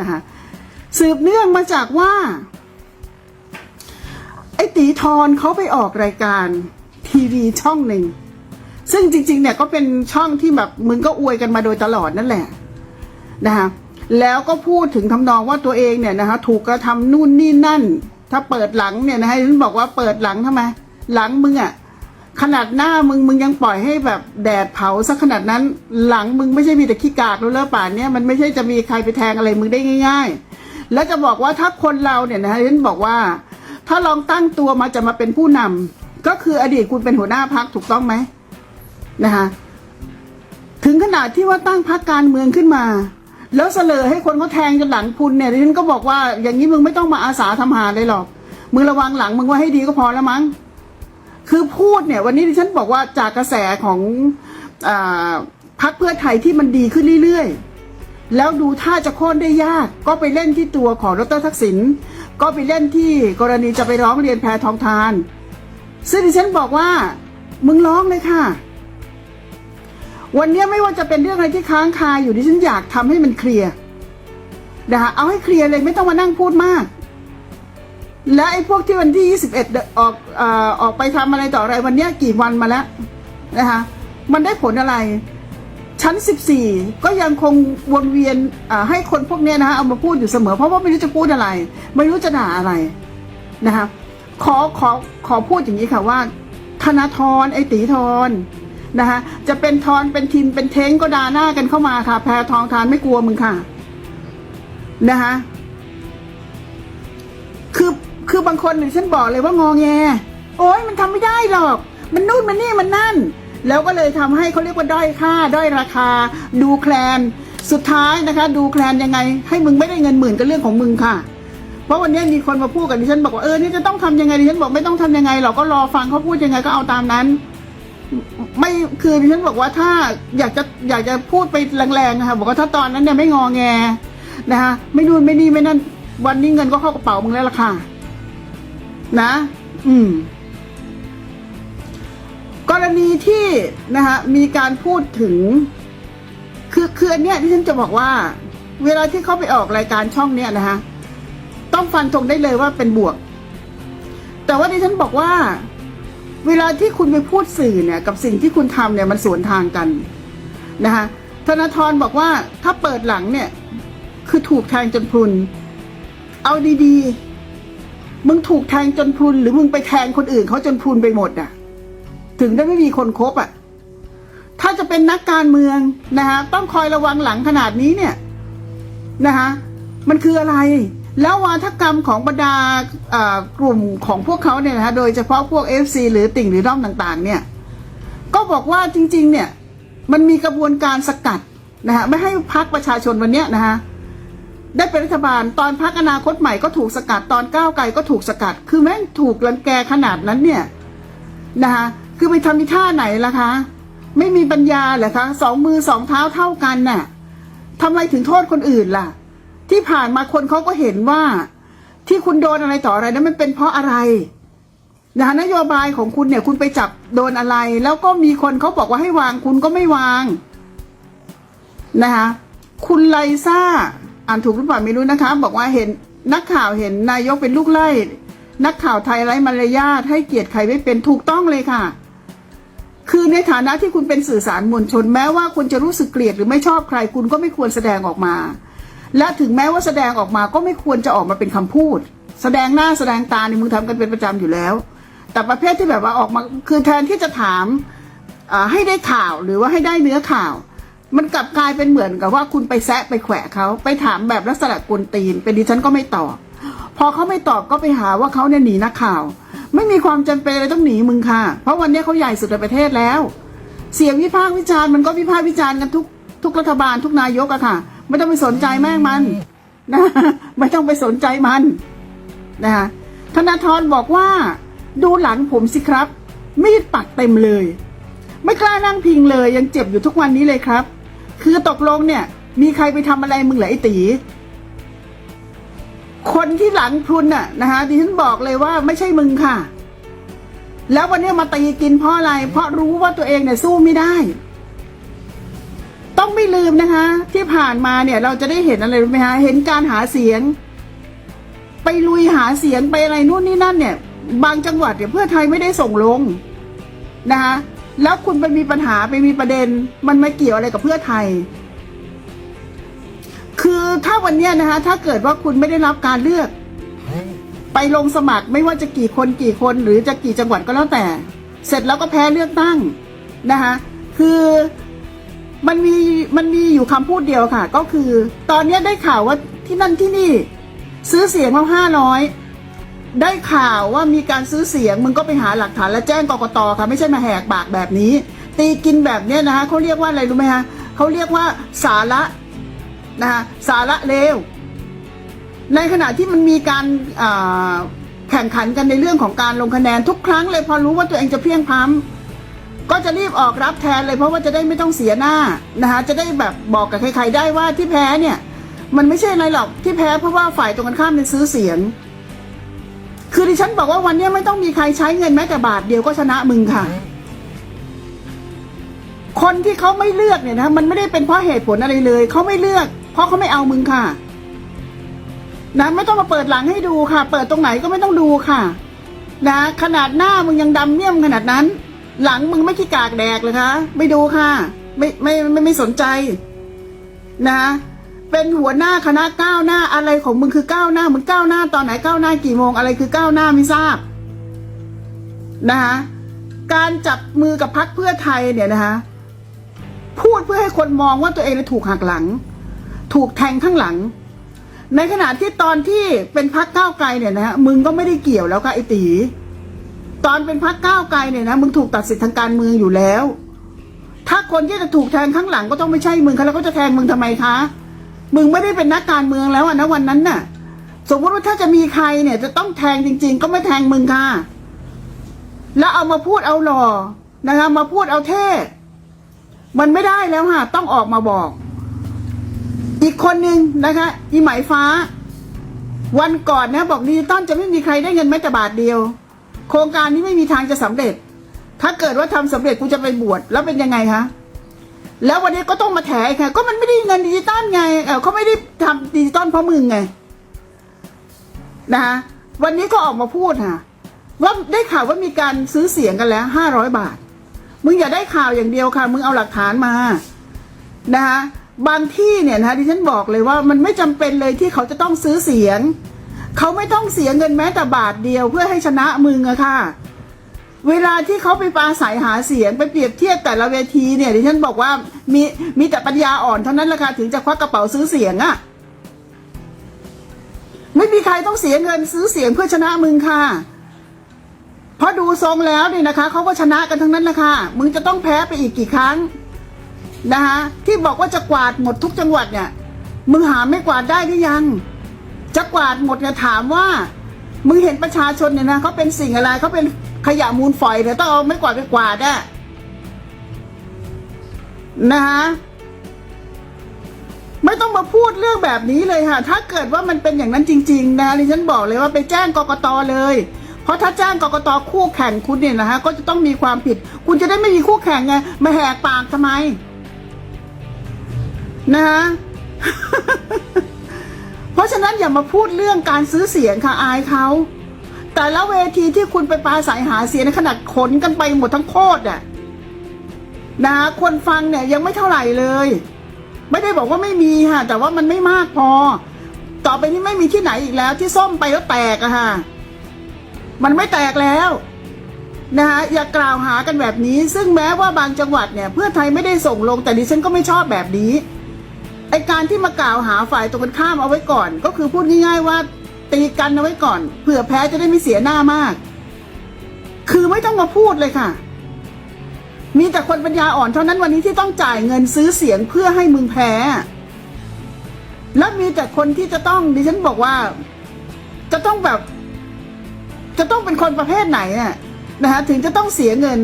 นะคะสืบเนื่องมาจากว่า ไอ้ตีทอนเขาไปออกรายการทีวีช่องหนึ่ง ซึ่งจริง ๆ เนี่ยก็เป็นช่องที่แบบมึงก็อวยกันมาโดยตลอดนั่นแหละนะคะแล้วก็พูดถึงทำนองว่าตัวเองเนี่ยนะคะถูกกระทำนู่นนี่นั่น ถ้าเปิดหลังเนี่ยนะฮะฉันบอกว่าเปิดหลังทำไม หลังมึงอะ ขนาดหน้ามึงมึงยังปล่อยให้แบบแดดเผาซะขนาดนั้น หลังมึงไม่ใช่มีแต่ขี้กากแล้วเลอะป่านเนี่ยมันไม่ใช่จะมีใครไปแทงอะไรมึงได้ง่าย ๆ แล้วจะบอกว่าถ้าคนเราเนี่ยนะฮะฉันบอกว่า ถ้าลองตั้งตัวมาจะมาเป็นผู้นำก็คืออดีตคุณเป็นหัวหน้าพักถูกต้องไหมนะคะถึงขนาดที่ว่าตั้งพักการเมืองขึ้นมา แล้วเสลอให้คนเขาแทงจนหลังพุนเนี่ยฉันก็บอกว่าอย่างนี้มึงไม่ต้องมาอาสาทำหาเลยหรอกมึงระวังหลังมึงไว้ให้ดีก็พอแล้วมั้ง คือพูดเนี่ย วันนี้ดิฉันบอกว่าจากกระแสของอพักเพื่อไทยที่มันดีขึ้นเรื่อยๆ แล้วดูท่าจะโค่นได้ยาก ก็ไปเล่นที่ตัวของดรทักษิณก็ไปเล่นที่กรณีจะไปร้องเรียนแพทองทาน ซึ่งดิฉันบอกว่า มึงร้องเลยค่ะ วันนี้ไม่ว่าจะเป็นเรื่องอะไรที่ค้างคาอยู่ดิฉันอยากทำให้มันเคลียร์นะคะเอาให้เคลียร์เลยไม่ต้องมานั่งพูดมาก และไอ้พวกที่วันที่ 21 ออกเอ่อออกไปทำอะไรต่ออะไรวันเนี้ยกี่วันมาแล้วนะคะมันได้ผลอะไร ชั้น 14 ก็ยังคงวนเวียนอ่าให้คนพวกเนี้ยนะคะเอามาพูดอยู่เสมอ เพราะว่าไม่รู้จะพูดอะไร ไม่รู้จะด่าอะไรนะคะขอขอขอพูดอย่างนี้ค่ะว่า ธนาธรไอ้ตีทรนะคะจะเป็นทอนเป็นทินเป็นเท้งก็ด่าหน้ากันเข้ามาค่ะ แพรทองทานไม่กลัวมึงค่ะนะคะ คือบางคนเนี่ยฉันบอกเลยว่างอแง โอ้ยมันทำไม่ได้หรอก มันนู่นมันนี่มันนั่น แล้วก็เลยทำให้เขาเรียกว่าด้อยค่าด้อยราคา ดูแคลน สุดท้ายนะคะ ดูแคลนยังไง ให้มึงไม่ได้เงินหมื่นก็เรื่องของมึงค่ะ เพราะวันนี้มีคนมาพูดกับดิฉันบอกว่าเออนี่จะต้องทำยังไงดิฉันบอกไม่ต้องทำยังไงเราก็รอฟังเขาพูดยังไงก็เอาตามนั้นไม่คือดิฉันบอกว่าถ้าอยากจะอยากจะพูดไปแรงๆนะคะบอกว่าถ้าตอนนั้นเนี่ยไม่งอแงนะคะไม่นู่นไม่นี่ไม่นั่นวันนี้เงินก็เข้ากระเป๋ามึงแล้วล่ะค่ะ นะ อืม กรณีที่นะคะมีการพูดถึง คือคืออันเนี้ยที่ฉันจะบอกว่า เวลาที่เขาไปออกรายการช่องเนี้ยนะคะต้องฟันธงได้เลยว่าเป็นบวก แต่ว่าที่ฉันบอกว่า เวลาที่คุณไปพูดสื่อเนี่ย กับสิ่งที่คุณทำเนี่ยมันสวนทางกันนะคะธนาธรบอกว่าถ้าเปิดหลังเนี่ย คือถูกแทงจนพรุน เอาดีๆ มึงถูกแทงจนพรุนหรือมึงไปแทงคนอื่นเขาจนพรุนไปหมดอะ ถึงได้ไม่มีคนคบอะ ถ้าจะเป็นนักการเมืองนะคะต้องคอยระวังหลังขนาดนี้เนี่ยนะคะมันคืออะไร แล้ววาทกรรมของบรรดากลุ่มของพวกเขาเนี่ยนะคะโดยเฉพาะพวก FC หรือติ่งหรือด้อมต่างๆ เนี่ย ก็บอกว่าจริง ๆ เนี่ย มันมีกระบวนการสกัดนะคะไม่ให้พักประชาชนวันเนี้ยนะคะ ได้เป็นรัฐบาลตอนพักอนาคตใหม่ก็ถูกสกัดตอนก้าวไกลก็ถูกสกัด คือแม่งถูกรังแกขนาดนั้นเนี่ยนะคะคือไปทำในท่าไหนล่ะคะ ไม่มีปัญญาเหรอคะสองมือสองเท้าเท่ากันน่ะทำไมถึงโทษคนอื่นล่ะ ที่ผ่านมาคนเขาก็เห็นว่า ที่คุณโดนอะไรต่ออะไรนั้นมันเป็นเพราะอะไรนะคะนโยบายของคุณเนี่ยคุณไปจับโดนอะไร แล้วก็มีคนเขาบอกว่าให้วางคุณก็ไม่วางนะคะคุณไลซ่า อ่านถูกหรือเปล่าไม่รู้นะคะ บอกว่าเห็นนักข่าวเห็นนายกเป็นลูกไล่นักข่าวไทยไร้มารยาทให้เกียรติใครไม่เป็นถูกต้องเลยค่ะ คือในฐานะที่คุณเป็นสื่อสารมวลชน แม้ว่าคุณจะรู้สึกเกลียดหรือไม่ชอบใคร คุณก็ไม่ควรแสดงออกมา และถึงแม้ว่าแสดงออกมาก็ไม่ควรจะออกมาเป็นคำพูด แสดงหน้าแสดงตาในมึงทำกันเป็นประจำอยู่แล้ว แต่ประเภทที่แบบว่าออกมาคือแทนที่จะถามให้ได้ข่าวหรือว่าให้ได้เนื้อข่าว มันกลับกลายเป็นเหมือนกับว่าคุณไปแซะไปแขวะเขาไปถามแบบลักษณะกวนตีน เป็นดิฉันก็ไม่ตอบ พอเขาไม่ตอบก็ไปหาว่าเขาเนี่ยหนีนักข่าว ไม่มีความจำเป็นอะไรต้องหนีมึงค่ะ เพราะวันนี้เขาใหญ่สุดในประเทศแล้ว เสียงวิพากษ์วิจารณ์มันก็วิพากษ์วิจารณ์กันทุกทุกรัฐบาลทุกนายกอะค่ะ ไม่ต้องไปสนใจแม่งมันนะไม่ต้องไปสนใจมันนะคะธนาธรบอกว่า ดูหลังผมสิครับ มีดปักเต็มเลย ไม่กล้านั่งพิงเลยยังเจ็บอยู่ทุกวันนี้เลยครับ คือตกลงเนี่ย มีใครไปทำอะไรมึงเหรอไอ้ตีคนที่หลังพุนน่ะนะคะดิฉันบอกเลยว่าไม่ใช่มึงค่ะ แล้ววันนี้มาตีกินเพราะอะไร เพราะรู้ว่าตัวเองเนี่ยสู้ไม่ได้ ต้องต้องไม่ลืมนะคะ ที่ผ่านมาเนี่ย เราจะได้เห็นอะไรรู้ไหมคะเห็นการหาเสียง ไปลุยหาเสียงไปอะไรนู่นนี่นั่นเนี่ย บางจังหวัดเนี่ยเพื่อไทยไม่ได้ส่งลงนะคะ แล้วคุณไปมีปัญหาไปมีประเด็น มันไม่เกี่ยวอะไรกับเพื่อไทย คือถ้าวันนี้นะคะ ถ้าเกิดว่าคุณไม่ได้รับการเลือก ไปลงสมัครไม่ว่าจะกี่คนกี่คนหรือจะกี่จังหวัดก็แล้วแต่ เสร็จแล้วก็แพ้เลือกตั้งนะคะคือมันมีมันมีอยู่คำพูดเดียวค่ะ ก็คือ ตอนนี้ได้ข่าวว่าที่นั่นที่นี่ ซื้อเสียงมาห้าร้อย ได้ข่าวว่ามีการซื้อเสียงมึงก็ไปหาหลักฐานและแจ้งกกตค่ะไม่ใช่มาแหกปากแบบนี้ ตีกินแบบเนี้ยนะคะเขาเรียกว่าอะไรรู้ไหมคะเขาเรียกว่าสาระนะคะสาระเลวในขณะที่มันมีการแข่งขันกันในเรื่องของการลงคะแนนทุกครั้งเลยพอรู้ว่าตัวเองจะเพียงพ้ำก็จะรีบออกรับแทนเลยเพราะว่าจะได้ไม่ต้องเสียหน้านะคะจะได้แบบบอกกับใครๆได้ว่าที่แพ้เนี่ย มันไม่ใช่อะไรหรอกที่แพ้เพราะว่าฝ่ายตรงกันข้ามเป็นซื้อเสียง คือดิฉันบอกว่าวันนี้ไม่ต้องมีใครใช้เงินแม้แต่บาทเดียวก็ชนะมึงค่ะ คนที่เขาไม่เลือกเนี่ยนะมันไม่ได้เป็นเพราะเหตุผลอะไรเลยเขาไม่เลือก เพราะเขาไม่เอามึงค่ะ นะไม่ต้องมาเปิดหลังให้ดูค่ะ เปิดตรงไหนก็ไม่ต้องดูค่ะ นะขนาดหน้ามึงยังดำเมี่ยมขนาดนั้น หลังมึงไม่ขี้กากแดกเลยคะไม่ดูค่ะ ไม่ไม่ไม่ไม่สนใจ นะ เป็นหัวหน้าคณะก้าวหน้าอะไรของมึงคือก้าวหน้ามึงก้าวหน้าตอนไหนก้าวหน้ากี่โมงอะไรคือก้าวหน้าไม่ทราบนะคะการจับมือกับพักเพื่อไทยเนี่ยนะคะพูดเพื่อให้คนมองว่าตัวเองถูกหักหลัง ถูกแทงข้างหลัง ในขณะที่ตอนที่เป็นพักก้าวไกลเนี่ยนะฮะมึงก็ไม่ได้เกี่ยวแล้วค่ะไอตี ตอนเป็นพักก้าวไกลเนี่ยนะมึงถูกตัดสิทธิ์ทางการเมืองอยู่แล้ว ถ้าคนที่จะถูกแทงข้างหลังก็ต้องไม่ใช่มึงค่ะแล้วก็จะแทงมึงทำไมคะ มึงไม่ได้เป็นนักการเมืองแล้วอะนะวันนั้นน่ะ สมมติว่าถ้าจะมีใครเนี่ย จะต้องแทงจริง ๆ ก็ไม่แทงมึงค่ะแล้วเอามาพูดเอาหล่อนะคะมาพูดเอาเท่มันไม่ได้แล้วค่ะต้องออกมาบอก อีกคนหนึ่งนะคะอีหมายฟ้า วันก่อนนะบอกดิจิตอลจะไม่มีใครได้เงินแม้แต่บาทเดียว โครงการนี้ไม่มีทางจะสำเร็จ ถ้าเกิดว่าทำสำเร็จกูจะไปบวชแล้วเป็นยังไงคะ แล้ววันนี้ก็ต้องมาแถอีกค่ะก็มันไม่ได้เงินดิจิตอลไงเออเขาไม่ได้ทำดิจิตอลเพราะมึงไงนะคะวันนี้ก็ออกมาพูดค่ะว่าได้ข่าวว่ามีการซื้อเสียงกันแล้วห้าร้อยบาท มึงอย่าได้ข่าวอย่างเดียวค่ะ มึงเอาหลักฐานมานะคะบางที่เนี่ยนะคะที่ฉันบอกเลยว่ามันไม่จำเป็นเลยที่เขาจะต้องซื้อเสียง เขาไม่ต้องเสียเงินแม้แต่บาทเดียวเพื่อให้ชนะมึงอะค่ะ เวลาที่เขาไปปราศัยหาเสียงไปเปรียบเทียบแต่ละเวทีเนี่ยดิฉันบอกว่ามีมีแต่ปัญญาอ่อนเท่านั้นแหละค่ะถึงจะควักกระเป๋าซื้อเสียงอะไม่มีใครต้องเสียเงินซื้อเสียงเพื่อชนะมึงค่ะ เพราะดูทรงแล้วเนี่ยนะคะเขาก็ชนะกันทั้งนั้นแหละค่ะมึงจะต้องแพ้ไปอีกกี่ครั้งนะคะที่บอกว่าจะกวาดหมดทุกจังหวัดเนี่ยมึงหาไม่กวาดได้หรือยัง จะกวาดหมดเนี่ยถามว่า มึงเห็นประชาชนเนี่ยนะเขาเป็นสิ่งอะไรเขาเป็นขยะมูลฝอยเนี่ยต้องเอาไม่กวาดไปกวาดอะนะคะไม่ต้องมาพูดเรื่องแบบนี้เลยค่ะ ถ้าเกิดว่ามันเป็นอย่างนั้นจริง ๆ นะดิฉันบอกเลยว่าไปแจ้งกกตเลย เพราะถ้าแจ้งกกตคู่แข่งคุณเนี่ยนะฮะก็จะต้องมีความผิด คุณจะได้ไม่มีคู่แข่งไงมาแหกปากทำไม นะฮะ เพราะฉะนั้นอย่ามาพูดเรื่องการซื้อเสียงค่ะอายเขาแต่ละเวทีที่คุณไปปาศัยหาเสียงในขนาดขนกันไปหมดทั้งโคตรอะนะคนฟังเนี่ยยังไม่เท่าไหร่เลย ไม่ได้บอกว่าไม่มีค่ะ แต่ว่ามันไม่มากพอ ต่อไปนี้ไม่มีที่ไหนอีกแล้ว ที่ส้มไปแล้วแตกอะค่ะ มันไม่แตกแล้วนะคะอย่ากล่าวหากันแบบนี้ ซึ่งแม้ว่าบางจังหวัดเนี่ย เพื่อไทยไม่ได้ส่งลงแต่ดิฉันก็ไม่ชอบแบบนี้ ไอการที่มากล่าวหาฝ่ายตรงกันข้ามเอาไว้ก่อน ก็คือพูดง่าย ๆ ว่าตีกันเอาไว้ก่อนเผื่อแพ้จะได้ไม่เสียหน้ามาก คือไม่ต้องมาพูดเลยค่ะ มีแต่คนปัญญาอ่อนเท่านั้นวันนี้ที่ต้องจ่ายเงินซื้อเสียงเพื่อให้มึงแพ้ แล้วมีแต่คนที่จะต้องดิฉันบอกว่า จะต้องแบบ จะต้องเป็นคนประเภทไหนอะนะฮะถึงจะต้องเสียเงิน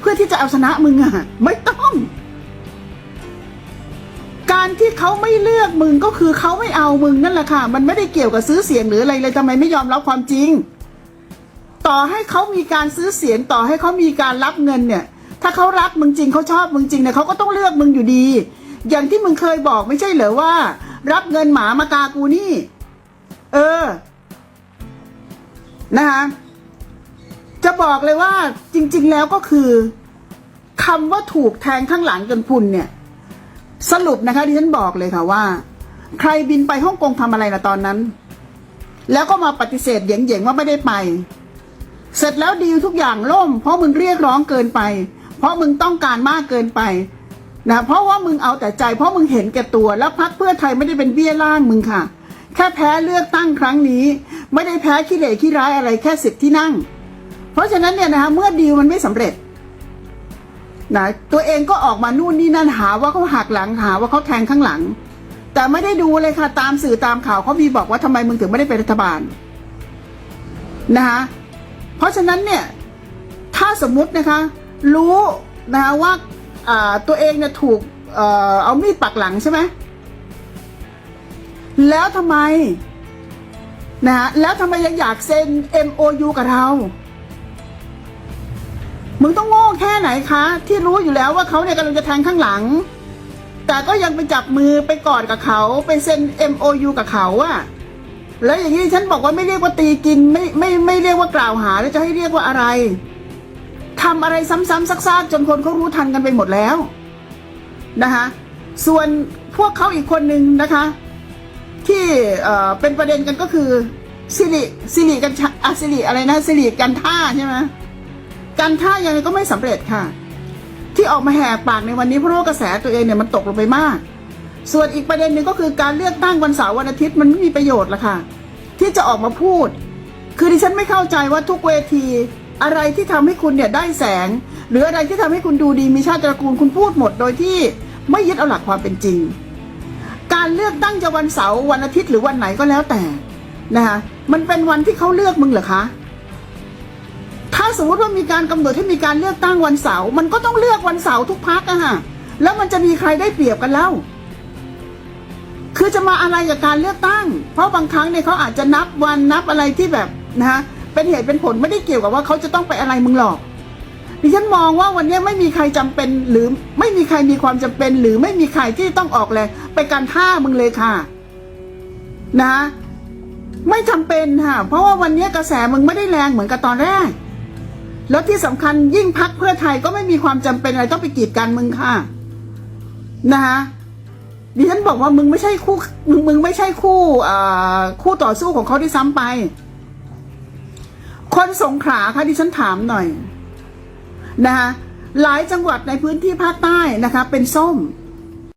เพื่อที่จะเอาชนะมึงอะไม่ต้อง การที่เขาไม่เลือกมึงก็คือเขาไม่เอามึงนั่นแหละค่ะ มันไม่ได้เกี่ยวกับซื้อเสียงหรืออะไรเลยทำไมไม่ยอมรับความจริง ต่อให้เขามีการซื้อเสียงต่อให้เขามีการรับเงินเนี่ย ถ้าเขารักมึงจริงเขาชอบมึงจริงเนี่ยเขาก็ต้องเลือกมึงอยู่ดี อย่างที่มึงเคยบอกไม่ใช่เหรอว่า รับเงินหมามากากูนี่ เออ นะคะจะบอกเลยว่าจริง ๆ แล้วก็คือคำว่าถูกแทงข้างหลังจนพุนเนี่ย สรุปนะคะที่ฉันบอกเลยค่ะว่า ใครบินไปฮ่องกงทำอะไรล่ะตอนนั้น แล้วก็มาปฏิเสธเหย่งๆว่าไม่ได้ไป เสร็จแล้วดีลทุกอย่างล่ม เพราะมึงเรียกร้องเกินไป เพราะมึงต้องการมากเกินไปนะเพราะว่ามึงเอาแต่ใจ เพราะมึงเห็นแก่ตัว แล้วพักเพื่อไทยไม่ได้เป็นเบี้ยล่างมึงค่ะ แค่แพ้เลือกตั้งครั้งนี้ ไม่ได้แพ้ขี้เหร่ขี้ร้ายอะไรแค่สิบที่นั่ง เพราะฉะนั้นเนี่ยนะคะเมื่อดีลมันไม่สำเร็จ นะตัวเองก็ออกมานู่นนี่นั่นหาว่าเขาหักหลังหาว่าเขาแทงข้างหลัง แต่ไม่ได้ดูเลยค่ะตามสื่อตามข่าวเขามีบอกว่าทำไมมึงถึงไม่ได้เป็นรัฐบาลนะคะเพราะฉะนั้นเนี่ยถ้าสมมุตินะคะ รู้นะคะว่าตัวเองเนี่ยถูกเอามีดปักหลังใช่ไหมแล้วทำไมนะคะแล้วทำไมยังอยากเซ็น MOU กับเรา มึงต้องโง่แค่ไหนคะ ที่รู้อยู่แล้วว่าเขาเนี่ยกำลังจะแทงข้างหลัง แต่ก็ยังไปจับมือไปกอดกับเขาไปเซ็น MOU กับเขาอะแล้วอย่างนี้ฉันบอกว่าไม่เรียกว่าตีกินไม่ไม่ไม่เรียกว่ากล่าวหาแล้วจะให้เรียกว่าอะไรทำอะไรซ้ำๆซักๆจนคนเขารู้ทันกันไปหมดแล้วนะคะส่วนพวกเขาอีกคนนึงนะคะ ที่เอ่อเป็นประเด็นกันก็คือสิริสิริกันอะสิริอะไรนะสิริกันท่าใช่ไหม กันท่ายังไงก็ไม่สำเร็จค่ะ ที่ออกมาแหกปากในวันนี้เพราะว่ากระแสตัวเองเนี่ยมันตกลงไปมาก ส่วนอีกประเด็นหนึ่งก็คือการเลือกตั้งวันเสาร์วันอาทิตย์มันไม่มีประโยชน์ละค่ะ ที่จะออกมาพูด คือดิฉันไม่เข้าใจว่าทุกเวที อะไรที่ทำให้คุณเนี่ยได้แสง หรืออะไรที่ทำให้คุณดูดีมีชาติตระกูลคุณพูดหมดโดยที่ไม่ยึดเอาหลักความเป็นจริง การเลือกตั้งจะวันเสาร์วันอาทิตย์หรือวันไหนก็แล้วแต่นะคะมันเป็นวันที่เขาเลือกมึงเหรอคะ ถ้าสมมติว่ามีการกำหนดให้มีการเลือกตั้งวันเสาร์มันก็ต้องเลือกวันเสาร์ทุกพักอะฮะแล้วมันจะมีใครได้เปรียบกันเล่า คือจะมาอะไรกับการเลือกตั้ง เพราะบางครั้งเนี่ยเขาอาจจะนับวันนับอะไรที่แบบนะฮะเป็นเหตุเป็นผลไม่ได้เกี่ยวกับว่าเขาจะต้องไปอะไรมึงหรอกดิฉันมองว่าวันนี้ไม่มีใครจำเป็นหรือไม่มีใครมีความจำเป็น หรือไม่มีใครที่ต้องออกแรงไปการท่ามึงเลยค่ะ นะ ไม่จำเป็นค่ะ เพราะว่าวันนี้กระแสมึงไม่ได้แรงเหมือนกับตอนแรก แล้วที่สำคัญยิ่งพักเพื่อไทยก็ไม่มีความจำเป็นอะไรต้องไปกีดกันมึงค่ะ นะคะดิฉันบอกว่ามึงไม่ใช่คู่มึงมึงไม่ใช่คู่อ่าคู่ต่อสู้ของเขาที่ซ้ำไป คนสงขลาค่ะดิฉันถามหน่อยนะคะหลายจังหวัดในพื้นที่ภาคใต้นะคะ เป็นส้ม